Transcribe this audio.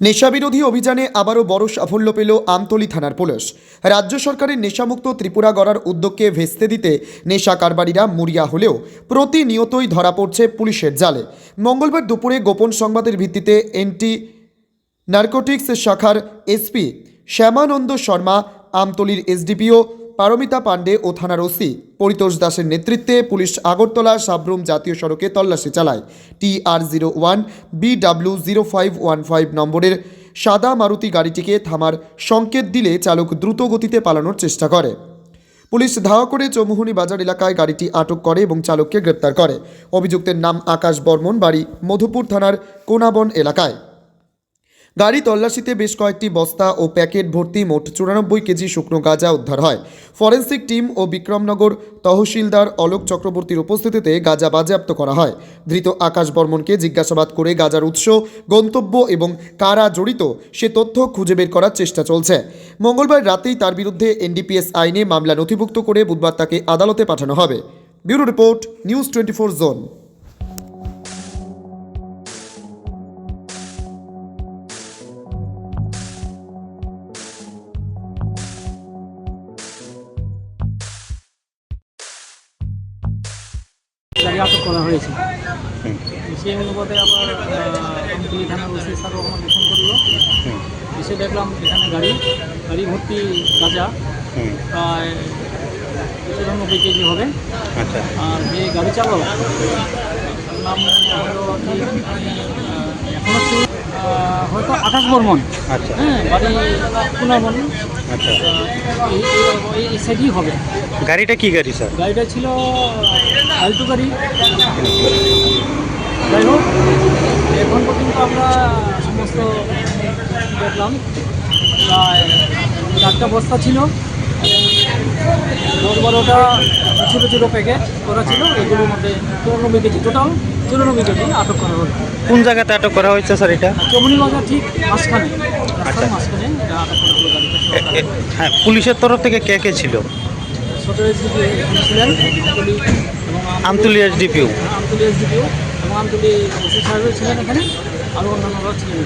নেশাবিরোধী অভিযানে আবারও বড় সাফল্য পেল আমতলী থানার পুলিশ। রাজ্য সরকারের নেশামুক্ত ত্রিপুরা গড়ার উদ্যোগকে ভেস্তে দিতে নেশা কারবারিরা মরিয়া হলেও প্রতিনিয়তই ধরা পড়ছে পুলিশের জালে। মঙ্গলবার দুপুরে গোপন সংবাদের ভিত্তিতে এনটি নার্কোটিক্স শাখার এসপি শ্যামানন্দ শর্মা, আমতলির এসডিপিও পারমিতা পাণ্ডে ও থানার ওসি। পরিতোষ দাসের নেতৃত্বে পুলিশ আগরতলা সাবরুম জাতীয় সড়কে তল্লাশি চালায়। T R zero one BW zero five one five নম্বরের সাদা মারুতি গাড়িটিকে থামার সংকেত দিলে চালক দ্রুত গতিতে পালানোর চেষ্টা করে। পুলিশ ধাওয়া করে চৌমুহনী বাজার এলাকায় গাড়িটি আটক করে এবং চালককে গ্রেপ্তার করে। অভিযুক্তের নাম আকাশ বর্মন, বাড়ি মধুপুর থানার কোনাবন এলাকায়। গাড়ি তল্লাশিতে বেশ কয়েকটি বস্তা ও প্যাকেট ভর্তি মোট চুরানব্বই কেজি শুকনো গাঁজা উদ্ধার হয়। ফরেন্সিক টিম ও বিক্রমনগর তহসিলদার অলোক চক্রবর্তীর উপস্থিতিতে গাঁজা বাজেয়াপ্ত করা হয়। ধৃত আকাশ বর্মনকে জিজ্ঞাসাবাদ করে গাঁজার উৎস, গন্তব্য এবং কারা জড়িত সে তথ্য খুঁজে বের করার চেষ্টা চলছে। মঙ্গলবার রাতেই তার বিরুদ্ধে এনডিপিএস আইনে মামলা নথিভুক্ত করে বুধবার তাকে আদালতে পাঠানো হবে। Bureau report, news twenty zone. গাড়ি আটক করা হয়েছে। সেই অনুপাতে আবার আমতলি থানার ওসি স্যারও আমাকে ফোন করল এসে দেখলাম এখানে গাড়ি গাড়ি ভর্তি গাঁজা। প্রায় চুরানব্বই কেজি হবে। আচ্ছা। আর যে গাড়ি চালক নাম হলো আর কি আহ, এখন হচ্ছে হয়তো বর্মন। আচ্ছা। হ্যাঁ বাড়ি পুনর্মন আচ্ছা। এই সাইডই হবে। গাড়িটা কি গাড়ি স্যার? গাড়িটা ছিল আলটু গাড়ি। যাই হোক এখন পর্যন্ত আমরা সমস্ত দেখলাম। প্রায় চারটা বস্তা ছিল। দশ বারোটা ছোটো ছোটো প্যাকেট করা ছিল। এগুলোর মধ্যে চুরানব্বই কেজি টোটাল আটক করা হলো? কোন জায়গাতে আটক করা হয়েছে স্যার এটা? চমনি বাজার ঠিক মাঝখানে। আচ্ছা। মাঝখানে এটা আটক করা হলো গাড়িটা এ- এ- হ্যাঁ পুলিশের তরফ থেকে কে কে ছিল? ছোটো এসডিপি ছিলেন আমতলি এবং আমতুলি এসডিপিও। আমতলি এসডিপিও এবং আমতলি ওসি সাহেবও ছিলেন এখানে আরও অন্যান্যরা ছিলেন।